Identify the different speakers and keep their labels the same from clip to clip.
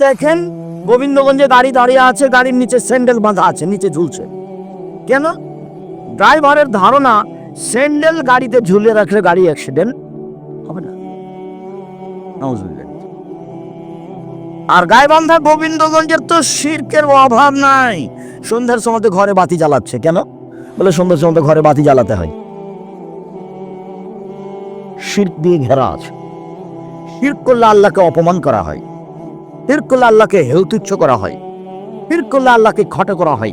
Speaker 1: দেখেন, গোবিন্দগঞ্জে গাড়ি দাঁড়িয়ে আছে, গাড়ির নিচে স্যান্ডেল বাঁধা আছে, নিচে ঝুলছে। কেন? ড্রাইভারের ধারণা, স্যান্ডেল গাড়িতে ঝুলে রাখলে গাড়ি অ্যাক্সিডেন্ট হবে না। আর গাইবান্ধা গোবিন্দগঞ্জের তো শির্কের অভাব নাই। সন্ধ্যার সময় ঘরে বাতি জ্বালাচ্ছে, কেন? বলে সন্ধ্যার সময় ঘরে বাতি জ্বালাতে হয়। শির্ক দিয়ে ঘেরা আছে। শির্ক করলে আল্লাহকে অপমান করা হয়। শির্ক করলে আল্লাহকে হেউতুচ্ছ করা হয়। শির্ক করলে আল্লাহকে খটে করা হয়।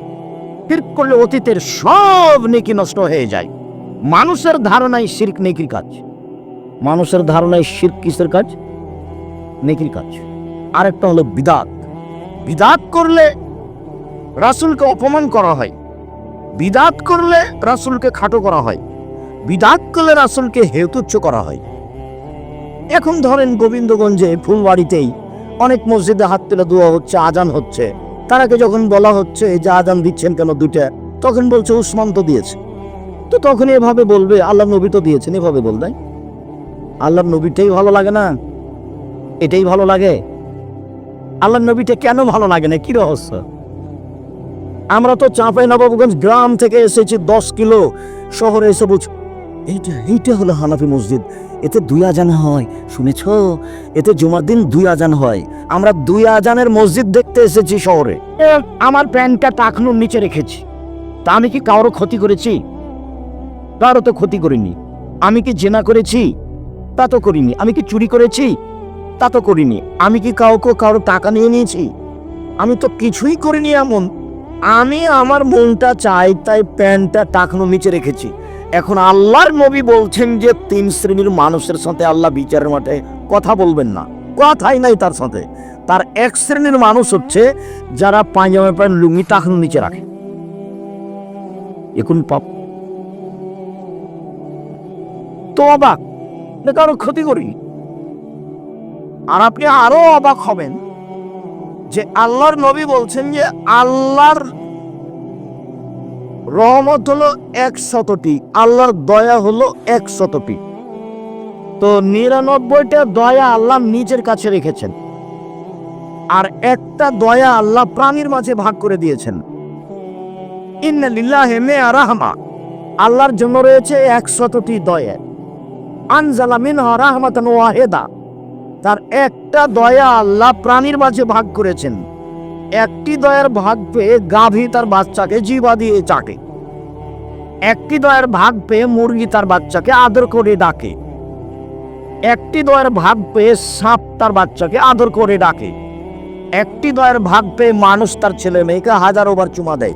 Speaker 1: শির্ক করলে অতীতের সব নেকি নষ্ট হয়ে যায়। মানুষের ধারণায় শির্ক, নেকির কাজ। মানুষের ধারণায় শির্ক কিসের কাজ? নেকির কাজ। আরেকটা হলো বিদাত। বিদাত করলে রাসূলকে অপমান করা হয়। বিদাত করলে রাসূলকে খাটো করা হয়। বিদাত করলে রাসূলকে হেতুচ্ছ করা হয়। এখন ধরেন গোবিন্দগঞ্জে ফুলবাড়িতেই অনেক মসজিদে হাত তুলে দোয়া হচ্ছে, আজান হচ্ছে। তারাকে যখন বলা হচ্ছে, এই যে আজান দিচ্ছেন কেন দুইটা? তখন বলছে, উসমান তো দিয়েছে। তো তখন এভাবে বলবে আল্লাহ নবী তো দিয়েছেন। এভাবে বলবে আল্লাহ নবীটাই ভালো লাগে না? এটাই ভালো লাগে? আল্লাহ নবীটা কেন ভালো লাগে না? কি রহস্য? আমরা তো চাঁপাই নবাবগঞ্জ গ্রাম থেকে এসেছি দশ কিলো শহরে এসে বুঝ এইটা এইটা হলো হানাফি মসজিদ। এতে দুই আজান হয়, শুনেছ? এতে জুমার দিন দুই আজান হয়। আমরা দুই আজানের মসজিদ দেখতে এসেছি শহরে। আমার প্যান্টটা টাকনুর নিচে রেখেছি। তা আমি কি কারও ক্ষতি করেছি? কারও তো ক্ষতি করিনি। আমি কি জেনা করেছি? তা তো করিনি। আমি কি চুরি করেছি? তা তো করিনি। আমি কি কাউকে কারও টাকা নিয়ে নিয়েছি? আমি তো কিছুই করিনি এমন। আমি আমার মনটা চাই, তাই প্যান্টটা টাকনো নিচে রেখেছি। এখন আল্লাহর নবী বলছেন যে তিন শ্রেণির মানুষের সাথে আল্লাহ বিচারের মাঠে কথা বলবেন না। কথাই নাই তার সাথে। তার এক শ্রেণির মানুষ হচ্ছে যারা পায়জামা প্যান্ট লুঙ্গি টাকনো নিচে রাখে। এখন পাপ। তো অবাক কারও ক্ষতি করি। আর আপনি আরও অবাক হবেন যে আল্লাহর নবী বলছেন যে আল্লাহর রহমত হলো এক শতটি, আল্লাহর দয়া হলো এক শতটি। তো নিরানব্বইটা দয়া আল্লাহ নিজের কাছে রেখেছেন। আর একটা দয়া আল্লাহ প্রাণীর মাঝে ভাগ করে দিয়েছেন। ইন্না লিল্লাহি মিয়া রাহমা। আল্লাহর জন্য রয়েছে একশতটি দয়া। আনজালা মিনহা রাহমাতান ওয়াহিদা। তার একটা দয়া আল্লাহ প্রাণীর মাঝে ভাগ করেছেন। একটি দয়ার ভাগ পেয়ে গাভী তার বাচ্চাকে জিবা দিয়ে চাটে। একটি দয়ার ভাগ পেয়ে মুরগি তার বাচ্চাকে আদর করে ডাকে। একটি দয়ার ভাগ পেয়ে সাপ তার বাচ্চাকে আদর করে ডাকে। একটি দয়ার ভাগ পেয়ে মানুষ তার ছেলে মেয়েকে হাজারো বার চুমা দেয়।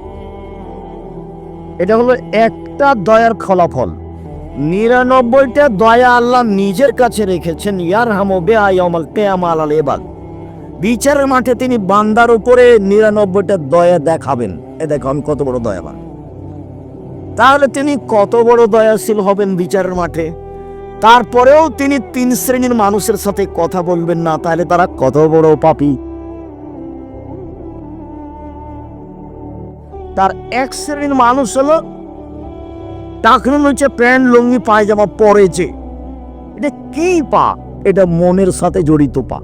Speaker 1: এটা হলো একটা দয়ার ফলাফল। নিরানব্বইটা দয়া আল্লাহ নিজের কাছে রেখেছেন। ইয়ার হামো বেআল কেয়ামাল আল এবাদ বিচারের মাঠে তিনি বান্দার উপরে নিরানব্বইটা দয়া দেখাবেন। এ দেখো, আমি কত বড় দয়াবান। তাহলে তিনি কত বড় দয়াশীল হবেন বিচারের মাঠে? তারপরেও তিনি তিন শ্রেণির মানুষের সাথে কথা বলবেন না, তাহলে তারা কত বড় পাপি? তার এক শ্রেণির মানুষ হলো টাকনুন হচ্ছে প্যান্ট, লুঙ্গি, পায়জামা পরেছে। এটা কি পা এটা মনের সাথে জড়িত পা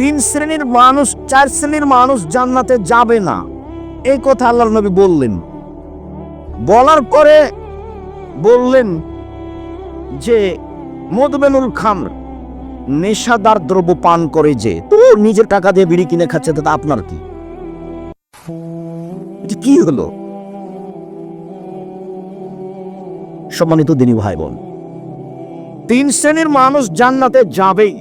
Speaker 1: তিন শ্রেণির মানুষ, চার শ্রেণির মানুষ জান্নাতে যাবে না। এই কথা আল্লাহ নবী বললেন। বলার পরে বললেন যে মদবেনুল খামর নেশাদার দ্রব্য পান করে যে, তো নিজের টাকা দিয়ে বিড়ি কিনে খাচ্ছে, তো আপনার কি? কি হলো? সম্মানিত দিনী ভাই বোন, তিন শ্রেণির মানুষ জান্নাতে যাবেই।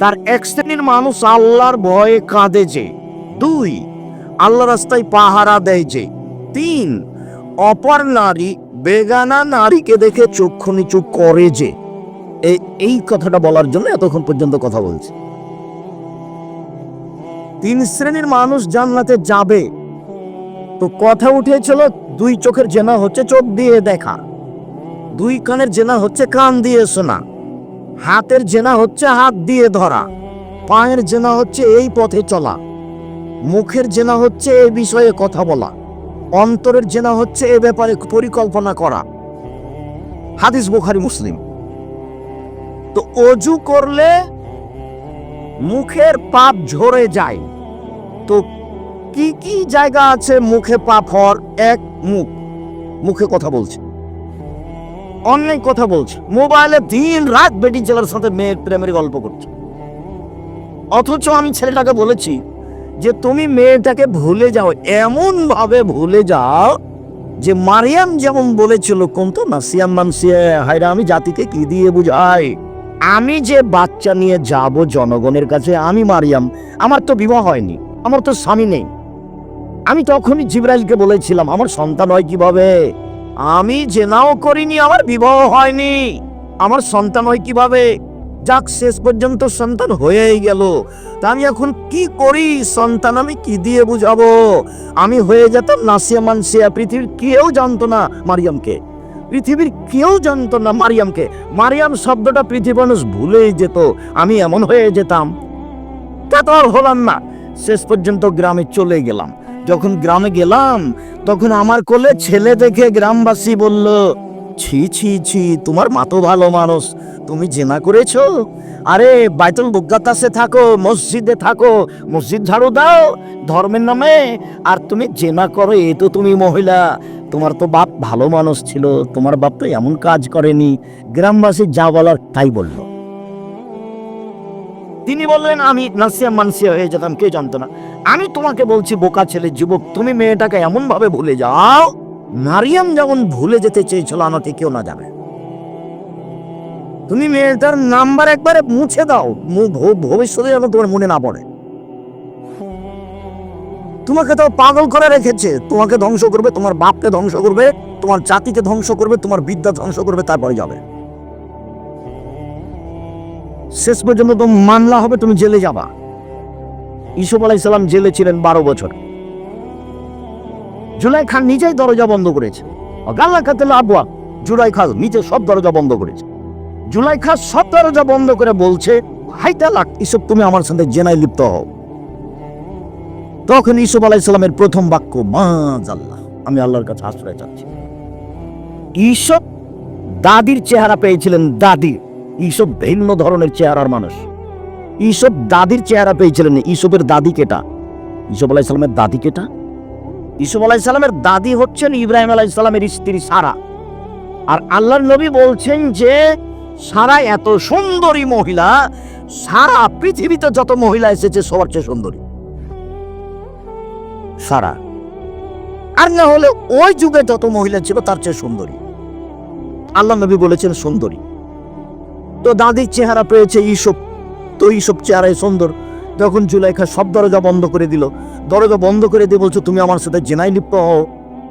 Speaker 1: তার এক শ্রেণির মানুষ আল্লাহর ভয়ে কাঁদে যে। দুই আল্লাহ রাস্তায় পাহারা দেয় যে। তিন, অপর নারী, বেগানা নারীকে দেখে চক্ষু নিচু করে যে। এই কথাটা বলার জন্য এতক্ষণ পর্যন্ত কথা বলছি। তিন শ্রেণির মানুষ জান্নাতে যাবে। তো কথা উঠেছিল, দুই চোখের জেনা হচ্ছে চোখ দিয়ে দেখা। দুই কানের জেনা হচ্ছে কান দিয়ে শোনা। হাতের জেনা হচ্ছে হাত দিয়ে ধরা, পায়ের জেনা হচ্ছে এই পথে চলা, মুখের জেনা হচ্ছে এই বিষয়ে কথা বলা, অন্তরের জেনা হচ্ছে এ ব্যাপারে পরিকল্পনা করা। হাদিস বুখারি, মুসলিম। তো অজু করলে মুখের পাপ ঝরে যায়। তো কি কি জায়গা আছে মুখে পাপ হওয়ার? এক, মুখ। মুখে কথা বলছে। অনেক কথা বলছে। মোবাইলে দিন রাত বেটি ছেলের সাথে মেয়ের প্রেমের গল্প করছে। অথচ আমি ছেলেটাকে বলেছি যে, তুমি মেয়েটাকে ভুলে যাও এমন ভাবে ভুলে যাও যে, মারিয়াম যেমন বলেছিল কোন তো নাসিয়াম মানসিয়া হায়রা আমি জাতিকে কি দিয়ে বুঝাই? আমি যে বাচ্চা নিয়ে যাব জনগণের কাছে, আমি মারিয়াম। আমার তো বিবাহ হয়নি, আমার তো স্বামী নেই। আমি তখনই জিব্রাইলকে বলেছিলাম, আমার সন্তান হয় কীভাবে? আমি জেনাও করিনি, আমার বিবাহ হয়নি। আমার সন্তান হয় কীভাবে? যাক, শেষ পর্যন্ত সন্তান হয়েই গেল। তা আমি এখন কি করি? সন্তান আমি কি দিয়ে বুঝাবো? আমি হয়ে যেতাম নাসিয়া মানসিয়া, পৃথিবীর কেউ জানতো না মারিয়ামকে। পৃথিবীর কেউ জানতো না মারিয়ামকে। মারিয়াম শব্দটা পৃথিবী মানুষ ভুলেই যেত, আমি এমন হয়ে যেতাম। তা তো আর হলাম না। শেষ পর্যন্ত গ্রামে চলে গেলাম। যখন গ্রামে গেলাম, তখন আমার কোলে ছেলে দেখে গ্রামবাসী বলল, ছি ছি ছি, তোমার মা তো ভালো মানুষ, তুমি জেনা করেছ? আরে, বাইতুল বুগাতাসে থাকো, মসজিদে থাকো, মসজিদ ঝাড়ু দাও, ধর্মের নামে, আর তুমি জেনা করো, এ তো তুমি মহিলা। তোমার তো বাপ ভালো মানুষ ছিল, তোমার বাপ তো এমন কাজ করেনি। গ্রামবাসী যা বলার তাই বলল। তিনি বললেন, আমি নাসিয়া মানসিয়া হয়ে যেতাম, কে জানতো না? আমি তোমাকে বলছি, বোকা ছেলে, যুবক, তুমি মেয়েটাকে এমন ভাবে ভুলে যাও মারিয়াম যেমন ভুলে যেতে চেয়েছিল, আমাকে কেউ না জানে। তুমি মেয়েটার নাম্বার একবারে মুছে দাও ভবিষ্যতে যেন তোমার মনে না পড়ে। তোমাকে তো পাগল করে রেখেছে, তোমাকে ধ্বংস করবে, তোমার বাপকে ধ্বংস করবে, তোমার জাতিকে ধ্বংস করবে, তোমার বিদ্যা ধ্বংস করবে, তারপরে যাবে। শেষ পর্যন্ত তো মামলা হবে, তুমি জেলে যাবা। ইসুফ আলাইসাল্লাম জেলে ছিলেন বারো বছর। জুলাই খান নিজেই দরজা বন্ধ করেছে। গাল্লা খাতে আবুয়া জুলাই খান নিজে সব দরজা বন্ধ করেছে। জুলাই খান সব দরজা বন্ধ করে বলছে হাইটা লাখ ইসব তুমি আমার সাথে জেনায় লিপ্ত হও। তখন ইসুফ আলাইসাল্লামের প্রথম বাক্য মা আল্লাহ আমি আল্লাহর কাছে আশ্রয় চাচ্ছি। ঈসব দাদির চেহারা পেয়েছিলেন দাদি ঈসব ভিন্ন ধরনের চেহারার মানুষ। ঈসব দাদির চেহারা পেয়েছিলেন ইসবের দাদি কেটা? ঈসব আলাইসাল্লামের দাদি কেটা? ঈসব আলাইসাল্লামের দাদি হচ্ছেন ইব্রাহিম আলাইসাল্লামের স্ত্রী সারা। আর আল্লাহর নবী বলছেন যে, সারা এত সুন্দরী মহিলা, সারা পৃথিবীতে যত মহিলা এসেছে, সবার চেয়ে সুন্দরী। সারা। আর না হলে ওই যুগে যত মহিলা ছিল, তার চেয়ে সুন্দরী। আল্লাহ নবী বলেছেন সুন্দরী। তো দাদির চেহারা পেয়েছে ইসব। তো এইসব চেহারায় সুন্দর। তখন জুলাইখা সব দরজা বন্ধ করে দিল। দরজা বন্ধ করে দিয়ে বলছো তুমি আমার সাথে জেনাই লিপ্ত হও।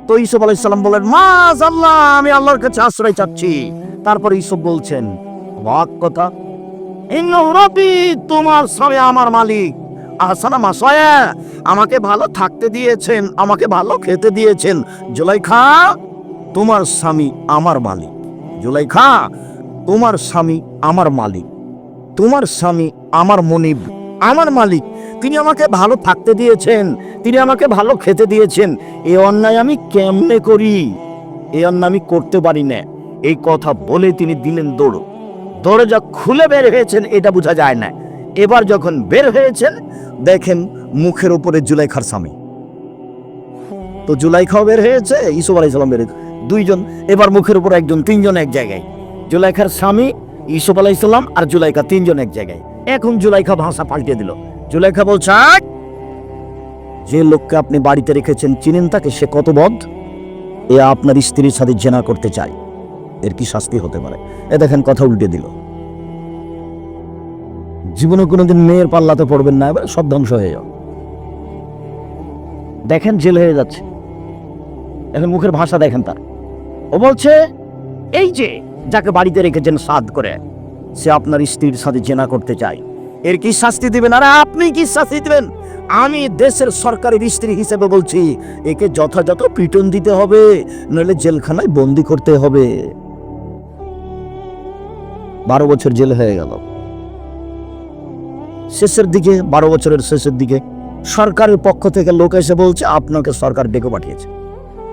Speaker 1: তো ইসব আলাইসাল্লাম বলেন মা আল্লাহ আমি আল্লাহর কাছে আশ্রয় চাচ্ছি। তারপর ইসব বলছেন বাক কথা রাব্বি, তোমার স্বামী আমার মালিক। আহসানা মাসয়া আমাকে ভালো থাকতে দিয়েছেন আমাকে ভালো খেতে দিয়েছেন। জুলাইখা তোমার স্বামী আমার মালিক। জুলাইখা তোমার স্বামী আমার মালিক। তোমার স্বামী আমার মনিব। আমার মালিক, তিনি আমাকে ভালো থাকতে দিয়েছেন, তিনি আমাকে ভালো খেতে দিয়েছেন। এ অন্যায় আমি কেমনে করি? এ অন্যায় আমি করতে পারি না। এই কথা বলে তিনি দিলেন দৌড়। দরজা খুলে বের হয়েছেন, এটা বোঝা যায় না। এবার যখন বের হয়েছেন, দেখেন মুখের উপরে জুলাইখার স্বামী। তো জুলাইখাও বের হয়েছে ইসুফ আলাইসালাম বের হয়েছে। দুইজন, এবার মুখের উপর একজন, তিনজন এক জায়গায়। জুলাইখার স্বামী ইসুফ আলাইসাল্লাম আর জুলাইখা তিনজন এক জায়গায়। এখন জুলাইখা ভাষা পাল্টে দিল। জুলাইখা বলছে যে লোককে আপনি বাড়িতে রেখেছেন, চিনেন তাকে সে কত বধ এ আপনার স্ত্রীর সাথে জেনা করতে চায়। এর কি শাস্তি হতে পারে? এ দেখেন কথা উল্টে দিল। জীবনে কোনোদিন মেয়ের পাল্লাতে পড়বেন না, এবার সব ধ্বংস হয়ে যাও দেখেন, জেল হয়ে যাচ্ছে। এখন মুখের ভাষা দেখেন তার। ও বলছে, এই যে যাকে বাড়িতে রেখেছেন সাদ করে, সে আপনার স্ত্রীর সাথে জেনা করতে চায়। এর কি শাস্তি দিবেন? আরে আপনি কি শাস্তি দিবেন? আমি দেশের সরকারের স্ত্রী হিসেবে বলছি, একে যথাযথ পিটন দিতে হবে, নইলে জেলখানায় বন্দি করতে হবে। বারো বছর জেল হয়ে গেল। শেষের দিকে, বারো বছরের শেষের দিকে, সরকারের পক্ষ থেকে লোক এসে বলছে, আপনাকে সরকার ডেকে পাঠিয়েছে।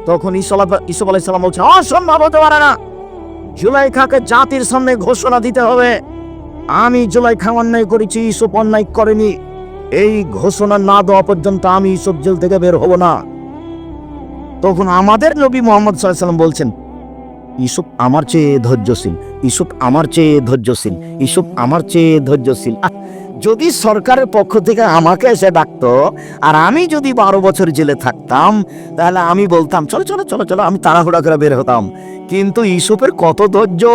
Speaker 1: তখন ইসলাম ইসুফ আলাইসাল্লাম বলছে, অসম্ভব হতে পারে না। জুলাইখাকে জাতির সামনে ঘোষণা দিতে হবে। আমি জুলাইখা অন্যায় করেছি ইসব অন্যায় করেনি। এই ঘোষণা না দেওয়া পর্যন্ত আমি ইসব জেল থেকে বের হব না। তখন আমাদের নবী মোহাম্মদ সাল্লাম বলছেন ইসুফ আমার চেয়ে ধৈর্যশীল ইসুফ আমার চেয়ে ধৈর্যশীল ইসুফ আমার চেয়ে ধৈর্যশীল। যদি সরকারের পক্ষ থেকে আমাকে এসে ডাকতো আর আমি যদি বারো বছর জেলে থাকতাম, তাহলে আমি বলতাম, চলো চলো চলো চলো, আমি তাড়াহুড়া করে বের হতাম। কিন্তু ইসুফের কত ধৈর্য?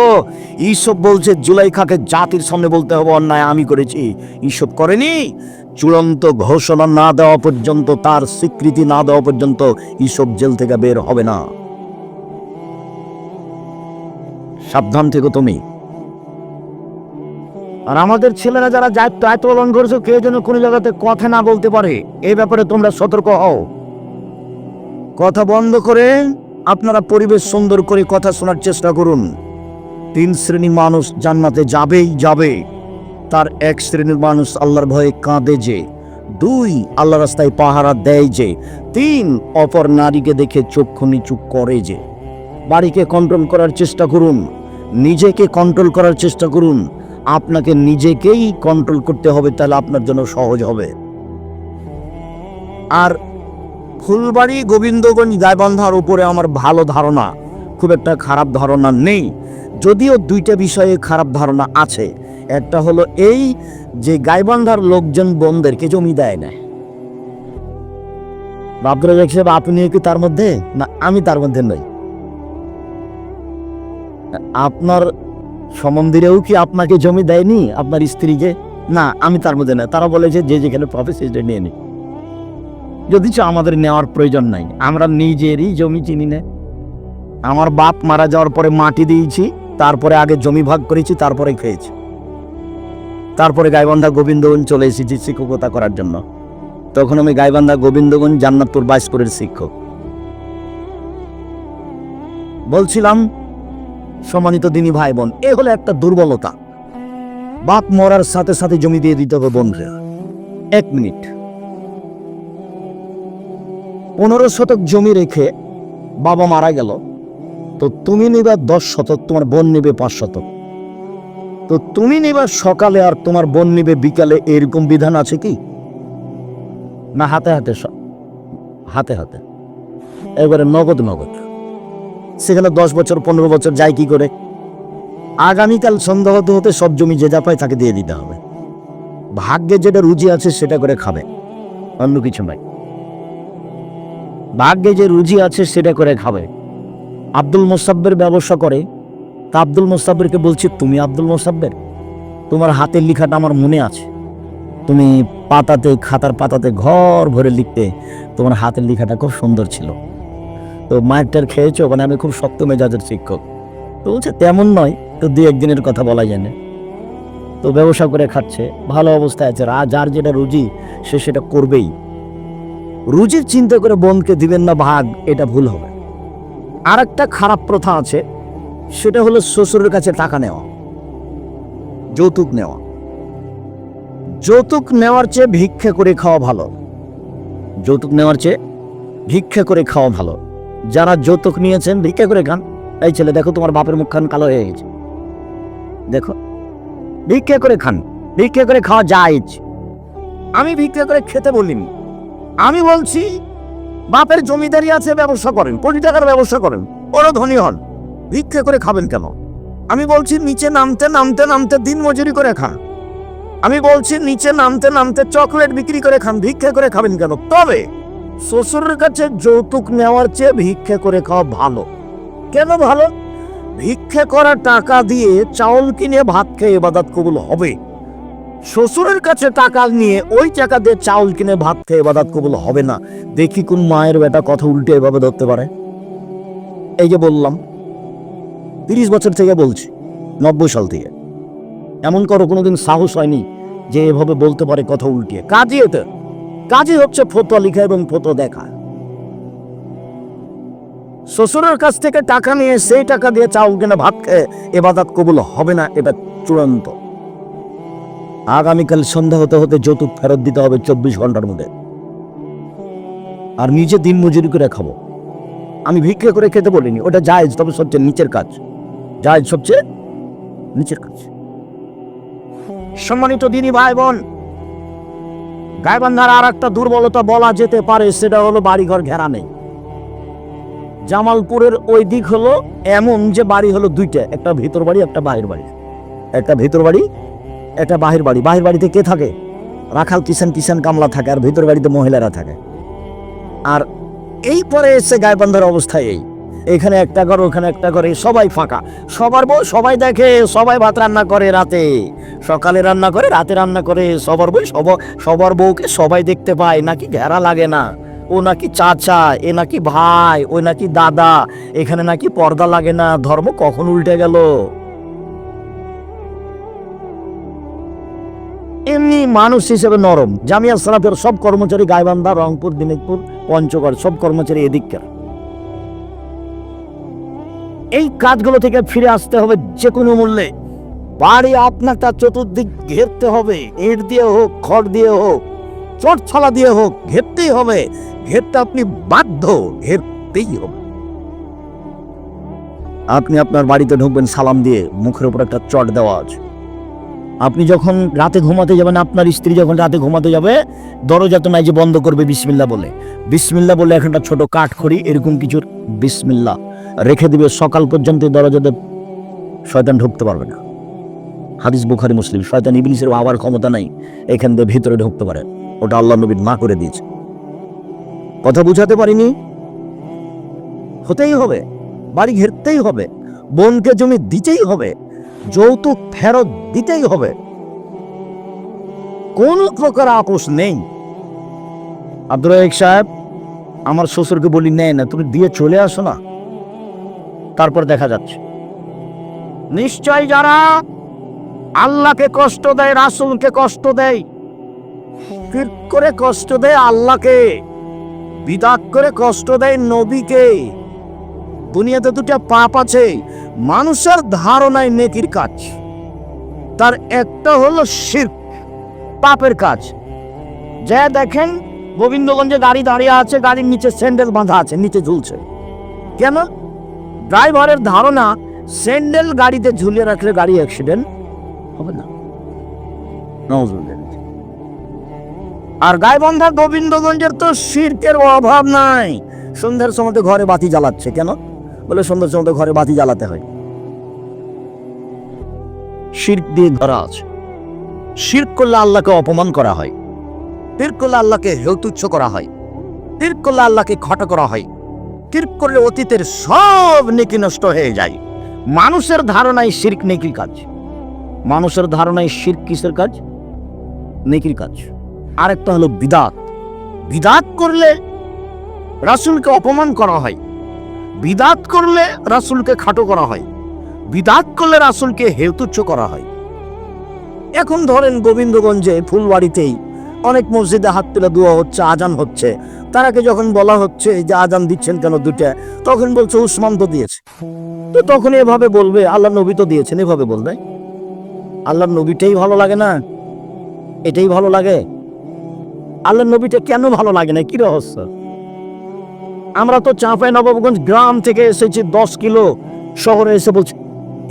Speaker 1: ইসব বলছে, জুলাইখাকে জাতির সামনে বলতে হবে, অন্যায় আমি করেছি। ইসব করেনি। চূড়ান্ত ঘোষণা না দেওয়া পর্যন্ত, তার স্বীকৃতি না দেওয়া পর্যন্ত ইসব জেল থেকে বের হবে না। সাবধান থেকো তুমি। আর আমাদের ছেলেরা যারা দায়িত্ব পালন করছ কেউ যেন কোনো জায়গাতে কথা না বলতে পারে? এই ব্যাপারে তোমরা সতর্ক হও। কথা বন্ধ করে আপনারা পরিবেশ সুন্দর করে কথা শোনার চেষ্টা করুন। তিন শ্রেণির মানুষ জান্নাতে যাবেই যাবে। তার এক শ্রেণির মানুষ আল্লাহর ভয়ে কাঁদে যে, দুই আল্লাহ রাস্তায় পাহারা দেয় যে, তিন অপর নারীকে দেখে চক্ষু নিচু করে যে। বাড়িকে কন্ট্রোল করার চেষ্টা করুন। নিজেকে কন্ট্রোল করার চেষ্টা করুন। আপনাকে নিজেকেই কন্ট্রোল করতে হবে, তাহলে আপনার জন্য সহজ হবে। আর ফুলবাড়ি, গোবিন্দগঞ্জ, গাইবান্ধার উপরে আমার ভালো ধারণা, খুব একটা খারাপ ধারণা নেই। যদিও দুইটা বিষয়ে খারাপ ধারণা আছে। একটা হলো এই যে গাইবান্ধার লোকজন বোনদেরকে জমি দেয় না। বাবুরা সাহেব, আপনি কি তার মধ্যে? না, আমি তার মধ্যে নই। আপনার সমন্দিরেও কি আপনাকে জমি দেয়নি আপনার স্ত্রীকে? না, আমি তার মধ্যে না তারা বলে যে যেখানে প্রফেস নিয়ে নি। যদিচ আমাদের নেওয়ার প্রয়োজন নাই, আমরা নিজেরই জমি চিনি না। আমার বাপ মারা যাওয়ার পরে মাটি দিয়েছি, তারপরে আগে জমি ভাগ করেছি, তারপরে খেয়েছি। তারপরে গাইবান্ধা গোবিন্দগঞ্জ চলে এসেছি শিক্ষকতা করার জন্য। তখন আমি গাইবান্ধা গোবিন্দগঞ্জ জান্নাতপুর বাইশপুরের শিক্ষক। বলছিলাম সম্মানিত দিনী ভাই বোন এ হলো একটা দুর্বলতা। বাপ মরার সাথে সাথে জমি দিয়ে দিতে হবে বোনরে এক মিনিট। পনেরো শতক জমি রেখে বাবা মারা গেল, তো তুমি নিবা দশ শতক, তোমার বোন নেবে পাঁচ শতক। তো তুমি নিবা সকালে আর তোমার বোন নিবে বিকালে, এরকম বিধান আছে কি? না, হাতে হাতে হাতে হাতে। এবারে নগদ নগদ। সেখানে দশ বছর, পনেরো বছর যায় কি করে? আগামীকাল সন্ধ্যা হতে সব জমি যে যা পায় তাকে দিয়ে দিতে হবে। ভাগ্যে যেটা রুজি আছে সেটা করে খাবে, অন্য কিছু নয়। ভাগ্যে যে রুজি আছে সেটা করে খাবে। আব্দুল মোসাব্বের ব্যবসা করে। তা আব্দুল মোসাব্বেরকে বলছি, তুমি আব্দুল মোসাব্বের? তোমার হাতের লেখাটা আমার মনে আছে। তুমি পাতাতে, খাতার পাতাতে ঘর ভরে লিখতে তোমার হাতের লেখাটা খুব সুন্দর ছিল। তো মায়েরটার খেয়েছো? মানে আমি খুব শক্ত মেজাজের শিক্ষক। তো বলছে, তেমন নয়, তো দু একদিনের কথা বলা যায় না। তো ব্যবসা করে খাচ্ছে, ভালো অবস্থায় আছে। আর যার যেটা রুজি, সে সেটা করবেই। রুজির চিন্তা করে বোনকে দিবেন না ভাগ, এটা ভুল হবে। আর একটা খারাপ প্রথা আছে, সেটা হলো শ্বশুরের কাছে টাকা নেওয়া, যৌতুক নেওয়া। যৌতুক নেওয়ার চেয়ে ভিক্ষা করে খাওয়া ভালো। যৌতুক নেওয়ার চেয়ে ভিক্ষা করে খাওয়া ভালো। যারা যৌতুক নিয়েছেন, ভিক্ষা করে খান। এই ছেলে, দেখো তোমার বাপের মুখখান কালো হয়ে গেছে। দেখো, ভিক্ষা করে খান। ভিক্ষা করে খাওয়া যায়। আমি ভিক্ষা করে খেতে বলিনি। আমি বলছি, বাপের জমিদারি আছে, ব্যবসা করেন। কোটি টাকার ব্যবসা করেন। বড় ধনী হন। ভিক্ষা করে খাবেন কেন? আমি বলছি, নিচে নামতে নামতে নামতে দিন মজুরি করে খান। আমি বলছি, নিচে নামতে নামতে চকলেট বিক্রি করে খান। ভিক্ষা করে খাবেন কেন? তবে শ্বশুরের কাছে যৌতুক নেওয়ার চেয়ে ভিক্ষে করে খাওয়া ভালো। কেন ভালো? ভিক্ষা করা টাকা দিয়ে চাউল কিনে ভাত খেয়ে এবাদাত কবুল হবে। শ্বশুরের কাছে টাকা নিয়ে ওই টাকা দিয়ে চাউল কিনে ভাত খেয়ে এবাদাত কবুল হবে না। দেখি কোন মায়ের বেটা কথা উল্টে এভাবে ধরতে পারে। এই যে বললাম, তিরিশ বছর থেকে বলছি, নব্বই সাল থেকে। এমন করো কোনোদিন সাহস হয়নি যে এভাবে বলতে পারে কথা উল্টিয়ে। কাজই এতে। কাজই হচ্ছে ফটো লেখা এবং ফটো দেখা। শ্বশুরের কাছ থেকে টাকা নিয়ে সেই টাকা দিয়ে চাউল কিনে ভাত খেয়ে এবাদাত কবুল হবে না এটা চূড়ান্ত। আগামীকাল সন্ধ্যা হতে হতে যৌতুক ফেরত দিতে হবে চব্বিশ ঘণ্টার মধ্যে। আর নিজে দিন মজুরি করে খাব। আমি ভিক্ষে করে খেতে বলিনি, ওটা জায়েজ, তবে সবচেয়ে নিচের কাজ। জায়েজ সবচেয়ে নিচের কাজ। সম্মানিত দিদি ভাই বোন গাইবান্ধার আর একটা দুর্বলতা বলা যেতে পারে, সেটা হলো বাড়িঘর ঘেরা নেই। জামালপুরের ওই দিক হলো এমন যে বাড়ি হলো দুইটা, একটা ভিতর বাড়ি, একটা বাহির বাড়ি। একটা ভিতর বাড়ি, একটা বাহির বাড়ি। বাহির বাড়িতে কে থাকে? রাখাল কিষান কিষান কামলা থাকে, আর ভিতর বাড়িতে মহিলারা থাকে। আর এই পরে এসে গাইবান্ধার অবস্থায় এই। এখানে একটা ঘর, ওখানে একটা ঘরে সবাই ফাঁকা। সবার বউ সবাই দেখে, সবাই ভাত রান্না করে রাতে। সকালে রান্না করে, রাতে রান্না করে, সবার বউ, সব, সবার বউকে সবাই দেখতে পায়। নাকি ঘেরা লাগে না। ও নাকি চাচা, এ নাকি ভাই, ও নাকি দাদা, এখানে নাকি পর্দা লাগে না। ধর্ম কখন উল্টে গেল? এমনি মানুষ হিসেবে নরম। জামিয়া সালাফের সব কর্মচারী গাইবান্ধা, রংপুর, দিনাজপুর, পঞ্চগড়, সব কর্মচারী এদিককার। এই কাজগুলো থেকে ফিরে আসতে হবে যে কোনো মূল্যে। বাড়ি আপনার তার চতুর্দিক ঘেরতে হবে। ইট দিয়ে হোক, খড় দিয়ে হোক চট ছলা দিয়ে হোক, ঘেরতেই হবে। ঘেরতে আপনি বাধ্য, ঘেরতেই হবে। আপনি আপনার বাড়িতে ঢুকবেন সালাম দিয়ে, মুখের উপর একটা চট দেওয়া আছে। আপনি যখন রাতে ঘুমাতে যাবেন, আপনার স্ত্রী যখন রাতে ঘুমাতে যাবে, দরজা তো নাই যে বন্ধ করবে বিসমিল্লা বলে। বিসমিল্লা বলে একটা ছোট কাঠ খড়ি এরকম কিছু বিসমিল্লা রেখে দিবে, সকাল পর্যন্ত দরজাতে শয়তান ঢুকতে পারবে না। হাদিস বুখারি, মুসলিম, শয়তান ইবলিসের আবার ক্ষমতা নাই, এখান দিয়ে ভিতরে ঢুকতে পারে। ওটা আল্লাহ নবীর মা করে দিয়েছে। কথা বুঝাতে পারিনি? হতেই হবে, বাড়ি ঘেরতেই হবে, বোনকে জমি দিতেই হবে, যৌতুক ফেরত দিতেই হবে। কোন প্রকার আপোষ নেই। আব্দুল সাহেব আমার শ্বশুরকে বলি, নেয় না, তুমি দিয়ে চলে আসো না। তারপর দেখা যাচ্ছে, নিশ্চয় যারা আল্লাহকে কষ্ট দেয়, রাসূলকে কষ্ট দেয় করে কষ্ট দেয় আল্লাহকে, বিদাত করে কষ্ট দেয় নবীকে। দুনিয়াতে দুটা পাপ আছে, মানুষের ধারণায় নেকির কাজ। তার একটা হলো শির পাপের কাজ। যে দেখেন গোবিন্দগঞ্জে গাড়ি দাঁড়িয়ে আছে গাড়ির নিচে স্যান্ডেল বাঁধা আছে নিচে ঝুলছে। কেন? ড্রাইভারের ধারণা স্যান্ডেল গাড়িতে ঝুলিয়ে রাখলে গাড়ি অ্যাক্সিডেন্ট হবে না। আর গাইবান্ধা গোবিন্দগঞ্জের তো শির্কের অভাব নাই। সন্ধ্যার সময় ঘরে বাতি জ্বালাচ্ছে কেন? বলে সন্ধ্যার সময় ঘরে বাতি জ্বালাতে হয়। শির্ক দিয়ে ধরা আছে। শির্ক করলে আল্লাহকে অপমান করা হয়। তীর করলে আল্লাহকে হেউতুচ্ছ করা হয়। তীর করলে আল্লাহকে খটা করা হয়। তীর করলে অতীতের সব নেকি নষ্ট হয়ে যায়। মানুষের ধারণায় শির্ক, নেকির কাজ। মানুষের ধারণায় শির্ক কিসের কাজ? নেকির কাজ। আরেকটা হলো বিদাত। বিদাত করলে রাসূলকে অপমান করা হয়। বিদাত করলে রাসূলকে খাটো করা হয়। বিদাত করলে রাসূলকে হেতুচ্ছ করা হয়। এখন ধরেন গোবিন্দগঞ্জে ফুলবাড়িতেই অনেক মসজিদে হাত তুলে দোয়া হচ্ছে, আজান হচ্ছে। তারাকে যখন বলা হচ্ছে যে আজান দিচ্ছেন কেন দুটা তখন বলছে, উসমান তো দিয়েছে। তো তখন এভাবে বলবে আল্লাহ নবী তো দিয়েছেন, এভাবে বলবে। আল্লাহ নবীটাই ভালো লাগে না? এটাই ভালো লাগে? আল্লাহ নবীটা কেন ভালো লাগে না? কি রহস্য? আমরা তো চাঁপাই নবাবগঞ্জ গ্রাম থেকে এসেছি, দশ কিলো শহরে এসে বলছি,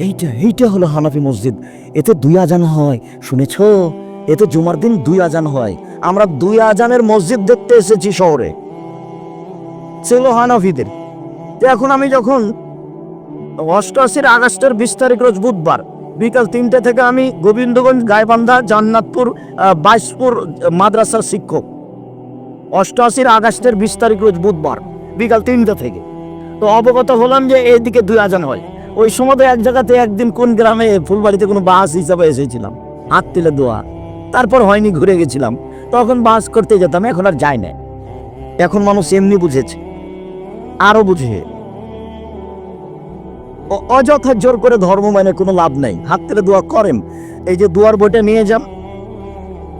Speaker 1: এইটা এইটা হলো হানাফি মসজিদ। এতে দুই আজান হয়, শুনেছ? এতে জুমার দিন দুই আজান হয়। আমরা দুই আজানের মসজিদ দেখতে এসেছি শহরে। ছিল হানাফিদের। এখন আমি যখন অষ্টআশির আগস্টের বিশ তারিখ রোজ বুধবার বিকাল তিনটে থেকে আমি গোবিন্দগঞ্জ গায়বান্ধা জান্নাতপুর বাইশপুর মাদ্রাসার শিক্ষক। অষ্টআশির আগস্টের বিশ তারিখ রোজ বুধবার বিকাল তিনটা থেকে। তো অবগত হলাম যে এইদিকে দুই আজান হয়। ওই সময় তো এক জায়গাতে একদিন কোন গ্রামে ফুলবাড়িতে কোনো বাস হিসাবে এসেছিলাম। হাত তুলে দোয়া। তারপর হয়নি, ঘুরে গেছিলাম। তখন বাস করতে যেতাম, এখন আর যায় না। এখন মানুষ এমনি বুঝেছে। আরও বুঝে। অযথা জোর করে ধর্ম মানে কোনো লাভ নাই। হাত তুলে দোয়া করেন। এই যে দুয়ার বইটা নিয়ে যান।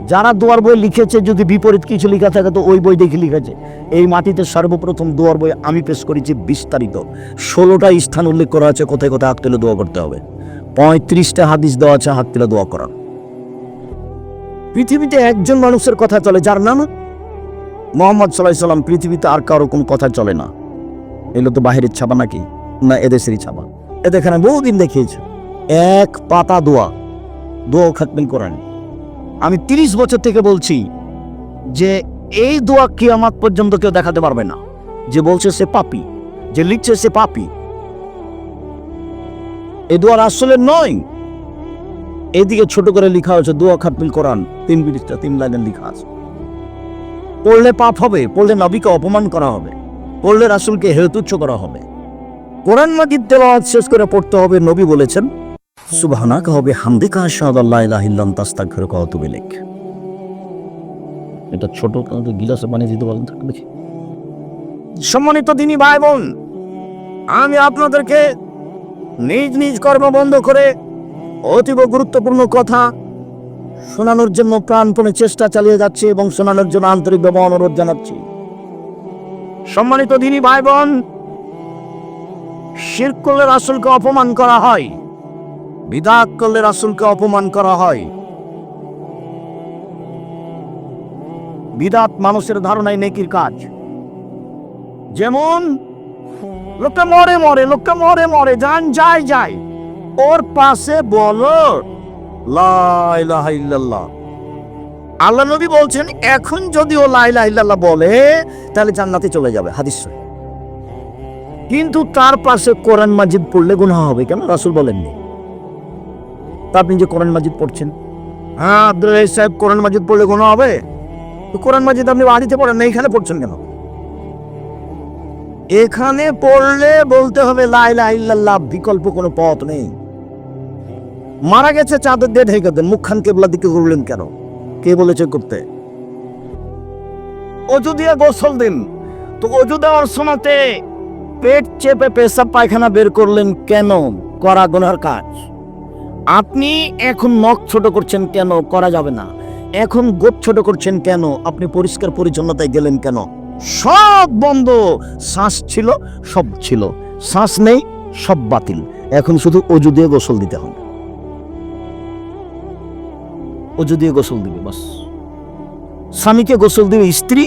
Speaker 1: যারা দুয়ার বই লিখেছে, যদি বিপরীত কিছু লেখা থাকে, তো ওই বই দেখে লিখেছে। এই মাটিতে সর্বপ্রথম দুয়ার বই আমি পেশ করেছি বিস্তারিত। ষোলোটা স্থান উল্লেখ করা আছে, কোথায় কোথায় হাত তুলে দোয়া করতে হবে। পঁয়ত্রিশটা হাদিস দেওয়া আছে, হাত তুলে দোয়া করা পৃথিবীতে একজন মানুষের কথা চলে যার নাম? মোহাম্মদ সাল্লাহ সাল্লাম, পৃথিবীতে আর কারও কোনো কথা চলে না। এগুলো তো বাহিরের ছাপা নাকি? না, এদেশেরই ছাপা। এখানে বহুদিন দেখিয়েছে। এক পাতা দোয়া দোয়া খাতমেন করেন। আমি তিরিশ বছর থেকে বলছি যে, এই দোয়া কিয়ামাত পর্যন্ত কেউ দেখাতে পারবে না। যে বলছে সে পাপি, যে লিখছে সে পাপি। এই দোয়ার আসলে নয় এদিকে ছোট করে লেখা হয়েছে দোয়া খাতমিল কোরআন। তিন বিরিশটা তিন লাইনের লেখা আছে। পড়লে পাপ হবে, পড়লে নবীকে অপমান করা হবে, পড়লে রাসুলকে হেতুচ্ছ করা হবে। কোরআন মাজিদ তেলাওয়াত শেষ করে পড়তে হবে, নবী বলেছেন, সুবহানাকা হবে হামদিকা আশহাদুল্লাহ ইলাহা ইল্লা আনতা ওয়া আতুবু ইলাইক। এটা ছোট কিন্তু গিলাসে পানি দিতে বলেন দেখি। সম্মানিত দিনী ভাই বোন, আমি আপনাদেরকে নিজ নিজ কর্ম বন্ধ করে অতীব গুরুত্বপূর্ণ কথা শোনানোর জন্য প্রাণপণে চেষ্টা চালিয়ে যাচ্ছি এবং শোনানোর জন্য আন্তরিকভাবে অনুরোধ জানাচ্ছি। সম্মানিত দিনী ভাই বোন শির করলে রাসুলকে অপমান করা হয়, বিদাত করলে রাসুলকে অপমান করা হয়। বিদাত মানুষের ধারণায় নেকির কাজ। যেমন লোকটা মরে মরে লোকটা মরে মরে, যান, যায় যায়। ওর পাশে বলো। আল্লাহ নবী বলছেন, এখন যদি ও লা ইলাহা বলে, তাহলে জান্নাতে চলে যাবে। হাদিস কিন্তু তার পাশে কোরআন মাজিদ পড়লে গুনাহ হবে কেন? রাসূল বলেননি। তা আপনি যে কোরআন মাজিদ পড়ছেন হ্যাঁ আব্দুল সাহেব কোরআন মাজিদ পড়লে গুনাহ হবে? তো কোরআন মাজিদ আপনি বাড়িতে পড়েন না এখানে পড়ছেন কেন? এখানে পড়লে বলতে হবে, লা ইলাহা বিকল্প কোনো পথ নেই। মারা গেছে চাদর দিয়ে ঢেকে দেন, মুখখান কেবলা দিকে করলেন কেন? কে বলেছে করতে? অজু দিয়ে গোসল দিন। তো অজু দেওয়ার সময়তে পেট চেপে পেশাব পায়খানা বের করলেন কেন? করা গোনার কাজ। আপনি এখন নখ ছোট করছেন কেন? করা যাবে না। এখন গোপ ছোট করছেন কেন? আপনি পরিষ্কার পরিচ্ছন্নতায় গেলেন কেন? সব বন্ধ। শ্বাস ছিল, সব ছিল। শ্বাস নেই, সব বাতিল। এখন শুধু অজু দিয়ে গোসল দিতে হবে। অজু দিয়ে গোসল দিবে, বাস। স্বামীকে গোসল দিবে স্ত্রী,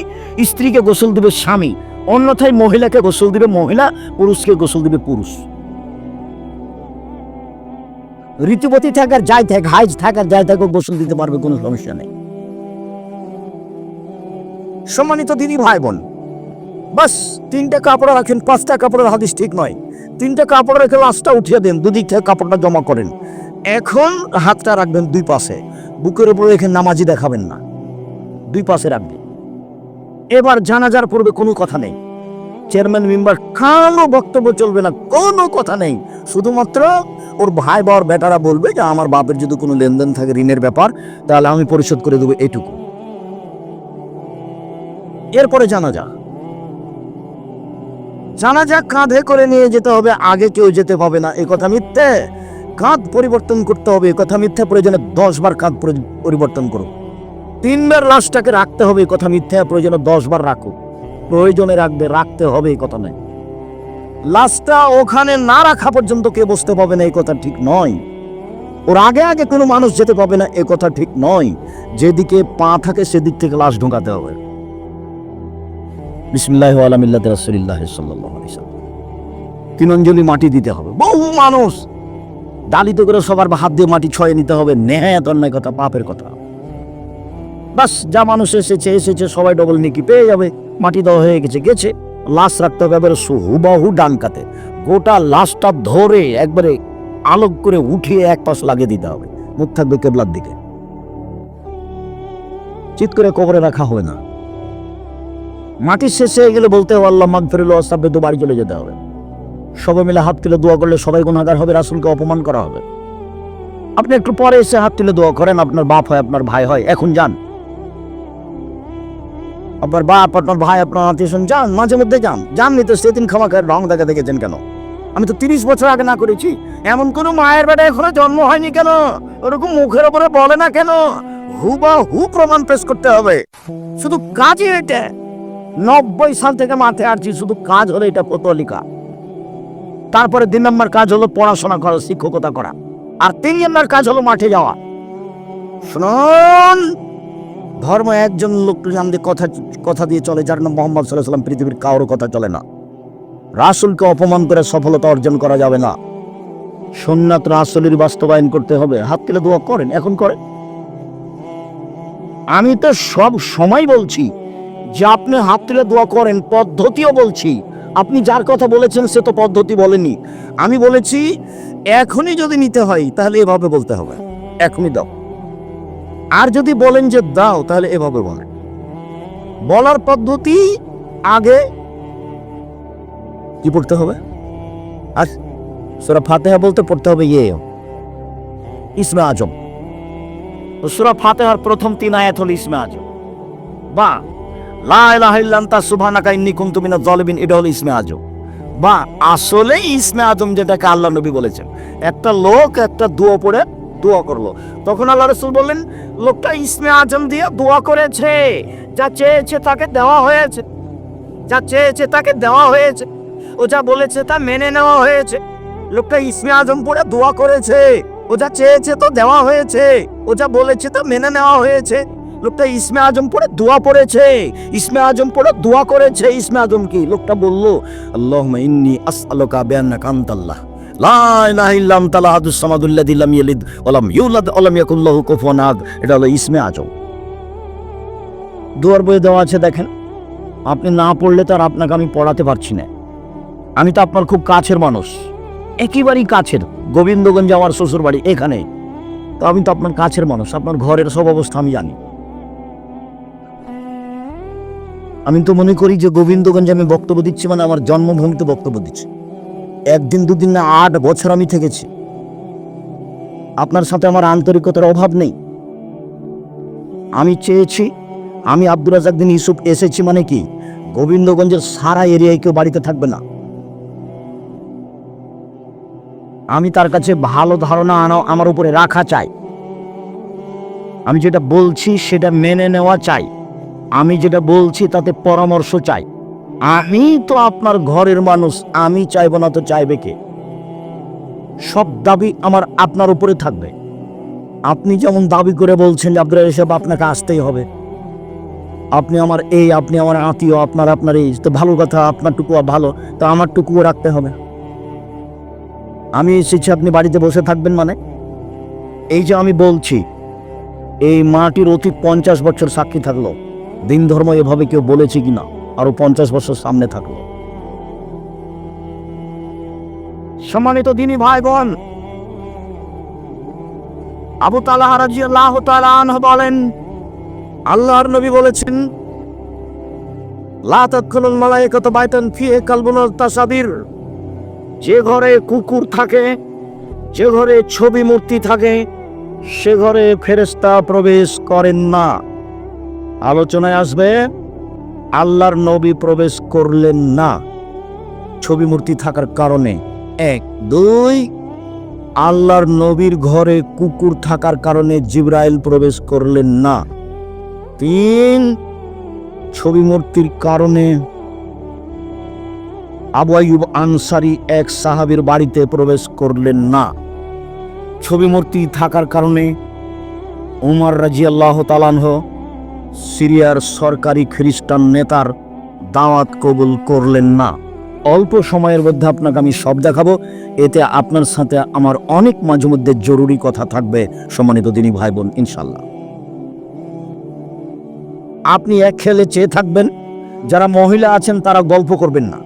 Speaker 1: স্ত্রীকে গোসল দিবে স্বামী, অন্যথায় মহিলাকে গোসল দিবে মহিলা, পুরুষকে গোসল দিবে পুরুষ। ঋতুপতি থাকার, যাই থাক, হাইজ থাকার, যাই থাকুক, গোসল দিতে পারবে, কোনো সমস্যা নেই। সম্মানিত দিদি ভাই বোন বাস, তিনটা কাপড় রাখেন, পাঁচটা কাপড়ের হাদিস ঠিক নয়। তিনটা কাপড় রেখে লাশটা উঠিয়ে দেন, দুদিক থেকে কাপড়টা জমা করেন। এখন হাতটা রাখবেন দুই পাশে। বুকের উপরে রেখে নামাজি দেখাবেন না। দুই পাশে রাখবেন। এবার জানাজার পূর্বে কোনো কথা নেই। চেয়ারম্যান মেম্বার কারও বক্তব্য চলবে না, কোনো কথা নেই। শুধুমাত্র ওর ভাই বা বেটারা বলবে যে, আমার বাপের যদি কোনো লেনদেন থাকে ঋণের ব্যাপার, তাহলে আমি পরিশোধ করে দেবো এটুকু। এরপরে জানাজা। জানাজা কাঁধে করে নিয়ে যেতে হবে, আগে কেউ যেতে পাবে না। এ কথা মিথ্যে। কাঁধ পরিবর্তন করতে হবে কথা মিথ্যা প্রয়োজনে দশ বার কাঁধ পরিবর্তন করুক তিনবার লাশটাকে রাখতে হবে কথা মিথ্যা প্রয়োজনে দশ বার রাখুক প্রয়োজনে রাখবে, রাখতে হবে এই কথা নয়। লাশটা ওখানে না রাখা পর্যন্ত কে বসতে পাবে না এই কথা ঠিক নয়। ওর আগে আগে কোনো মানুষ যেতে পাবে না, এ কথা ঠিক নয়। যেদিকে পা থাকে সেদিক থেকে লাশ ঢোকাতে হবে। বিসমিল্লাহ আলমিল্লাহ রাসুলিল্লাহ সাল্লাহ তিন মাটি দিতে হবে। বহু মানুষ ডালিত করে সবার হাত দিয়ে মাটি ছয়ে নিতে হবে। নেহায়াত অন্যায় কথা, পাপের কথা। বাস, যা মানুষ এসেছে এসেছে, সবাই ডবল নিকি পেয়ে যাবে। মাটি দেওয়া হয়ে গেছে গেছে। লাশ রাখতে হবে এবারে হুবাহু ডান কাতে গোটা লাশটা ধরে একবারে আলোক করে উঠিয়ে এক পাশ লাগিয়ে দিতে হবে। মুখ থাকবে কেবলার দিকে। চিত করে কবরে রাখা হবে না। মাটির শেষ হয়ে গেলে বলতে হবে, আল্লাহ মাগ ফেরুল আস্তাবে তো বাড়ি চলে যেতে হবে। সবাই মিলে হাত তুলে দোয়া করলে সবাই গুণাগার হবে, রাসুলকে অপমান করা হবে। আপনি একটু পরে এসে হাত তুলে দোয়া করেন, আপনার বাপ হয়, আপনার ভাই হয়, এখন যান। আপনার বাপ, আপনার ভাই, আপনার আত্মীয় যান, মাঝে মধ্যে যান। যাননি তো সেদিন ক্ষমা করে রং দেখা দেখেছেন কেন? আমি তো তিরিশ বছর আগে না করেছি। এমন কোন মায়ের বেটা এখনও জন্ম হয়নি কেন? ওরকম মুখের ওপরে বলে না কেন? হু বা হু প্রমাণ পেশ করতে হবে। শুধু কাজই এটা। নব্বই সাল থেকে মাথায় আসছি, শুধু কাজ হলে এটা পতলিকা তারপরে তিন নম্বর কাজ হলো পড়াশোনা করা, শিক্ষকতা করা। আর তিন নম্বর কাজ হলো মাঠে যাওয়া। শুনুন, ধর্ম একজন লোক আমাদের কথা কথা দিয়ে চলে, যার নাম মোহাম্মদ সাল্লাহ সাল্লাম পৃথিবীর কারোর কথা চলে না। রাসুলকে অপমান করে সফলতা অর্জন করা যাবে না। সোননাথ রাসুলের বাস্তবায়ন করতে হবে। হাত তুলে দোয়া করেন, এখন করেন। আমি তো সব সময় বলছি যে আপনি হাত তুলে দোয়া করেন, পদ্ধতিও বলছি। আপনি যার কথা বলেছেন, সে তো পদ্ধতি বলেনি। আমি বলেছি, এখনই যদি নিতে হয়, তাহলে এভাবে বলতে হবে। এখনই দাও। আর যদি বলেন যে দাও, তাহলে এভাবে বলেন বলার পদ্ধতি আগে কি পড়তে হবে? আর সুরা ফাতেহা বলতে পড়তে হবে ইয়ে। ইসমে আজম। সুরা ফাতেহার প্রথম তিন আয়াত হল ইসমে আজম। বা লা ইলাহা ইল্লা আনতা সুবহানাকা ইন্নী কুনতু মিনাজ এটা ইসমে আজম। আজম যেটাকে আল্লাহ নবী বলেছেন। একটা লোক একটা দোয়া পড়ে করল। তখন আল্লাহ রসুল বললেন, লোকটা ইসমে আজম দিয়ে দোয়া করেছে। যা চেয়েছে তাকে দেওয়া হয়েছে। যা চেয়েছে তাকে দেওয়া হয়েছে। বলেছে তা মেনে নেওয়া হয়েছে। লোকটা আজম পড়ে দোয়া করেছে। ও যা চেয়েছে তো দেওয়া হয়েছে। ও যা বলেছে তা মেনে নেওয়া হয়েছে। লোকটা ইসমে আজম পড়ে দোয়া পড়েছে। ইসমে আজম পড়ে দোয়া করেছে ইসমে আজম কি লোকটা বলল আল্লাহ ইন্নী আসআলুকা বিআন্নাকা আনতাল্লাহ। লা ইলাহা ইল্লা আনতাল আহাদুস সামাদুল্লাযী লাম ইয়ালিদ ওয়া লাম ইউলাদ ওয়া লাম ইয়াকুল লাহু কুফুয়ান আহাদ। এটা হলো ইসমে আজম। দুয়ার বইয়ে দেওয়া আছে, দেখেন, আপনি না পড়লে তো আর আপনাকে আমি পড়াতে পারছি না। আমি তো আপনার খুব কাছের মানুষ। একেবারেই কাছের। গোবিন্দগঞ্জ আমার শ্বশুর বাড়ি এখানে। তো আমি তো আপনার কাছের মানুষ, আপনার ঘরের সব অবস্থা আমি জানি। আমি তো মনে করি যে গোবিন্দগঞ্জে আমি বক্তব্য দিচ্ছি মানে আমার জন্মভূমিতে বক্তব্য দিচ্ছি। একদিন, দুদিন না আট বছর আমি থেকেছি। আপনার সাথে আমার আন্তরিকতার অভাব নেই। আমি চেয়েছি, আমি আব্দুল রাজাক দিন ইউসুফ এসেছি মানে কি, গোবিন্দগঞ্জের সারা এরিয়ায় কেউ বাড়িতে থাকবে না। আমি তার কাছে ভালো ধারণা আনা, আমার উপরে রাখা চাই। আমি যেটা বলছি, সেটা মেনে নেওয়া চাই। আমি যেটা বলছি তাতে পরামর্শ চাই। আমি তো আপনার ঘরের মানুষ, আমি চাইব না তো চাইবে কে? সব দাবি আমার আপনার উপরে থাকবে। আপনি যেমন দাবি করে বলছেন যে আব্দুল এসব আপনাকে আসতেই হবে। আপনি আমার এই, আপনি আমার আত্মীয়, আপনার আপনার এই, তো ভালো কথা আপনার টুকু ভালো, তো আমার টুকুও রাখতে হবে। আমি এসেছি, আপনি বাড়িতে বসে থাকবেন মানে? এই যে আমি বলছি, এই মাটির অতীত পঞ্চাশ বছর সাক্ষী থাকল। দিন ধর্ম এভাবে কেউ বলেছে কিনা? আরও পঞ্চাশ বছর সামনে থাকল সম্মানিত দিনী ভাই বোন আবু তালাহ বলেন, আল্লাহর নবী বলেছেন যে ঘরে কুকুর থাকে, যে ঘরে ছবি মূর্তি থাকে, সে ঘরে ফেরেস্তা প্রবেশ করেন না। আলোচনায় আসবে, আল্লাহর নবী প্রবেশ করলেন না। ছবি মূর্তি থাকার কারণে। এক, দুই, আল্লাহর নবীর ঘরে কুকুর থাকার কারণে জিব্রাইল প্রবেশ করলেন না। তিন, ছবি মূর্তির কারণে আবু আইয়ুব আনসারি এক সাহাবীর বাড়িতে প্রবেশ করলেন না। ছবি মূর্তি থাকার কারণে উমর রাজিয়াল্লাহ তালানহ সিরিয়ার সরকারি খ্রিস্টান নেতার দাওয়াত কবুল করলেন না। অল্প সময়ের মধ্যে আপনাকে আমি সব দেখাবো। এতে আপনার সাথে আমার অনেক মাঝে মধ্যে জরুরি কথা থাকবে। সম্মানিত দিনী ভাই বোন ইনশাল্লাহ আপনি এক খেলে চেয়ে থাকবেন। যারা মহিলা আছেন, তারা গল্প করবেন না।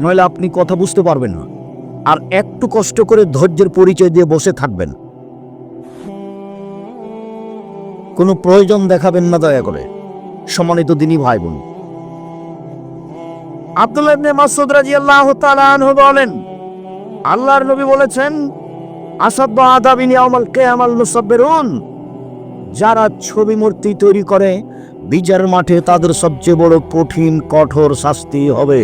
Speaker 1: নইলে আপনি কথা বুঝতে পারবেন না। আর একটু কষ্ট করে ধৈর্যের পরিচয় দিয়ে বসে থাকবেন। কোনো প্রয়োজন দেখাবেন না দয়া করে। সম্মানিত দিনী ভাই বোন আব্দুল্লাহ ইবনে মাসউদ রাদিয়াল্লাহু তাআলা আনহু বলেন, আল্লাহর নবী বলেছেন, আসাদ্দ আদাবিন ইয়াউমাল কিয়ামাল মুসাব্বিরুন। যারা ছবি মূর্তি তৈরি করে, বিচার মাঠে তাদের সবচেয়ে বড় কঠিন, কঠোর শাস্তি হবে।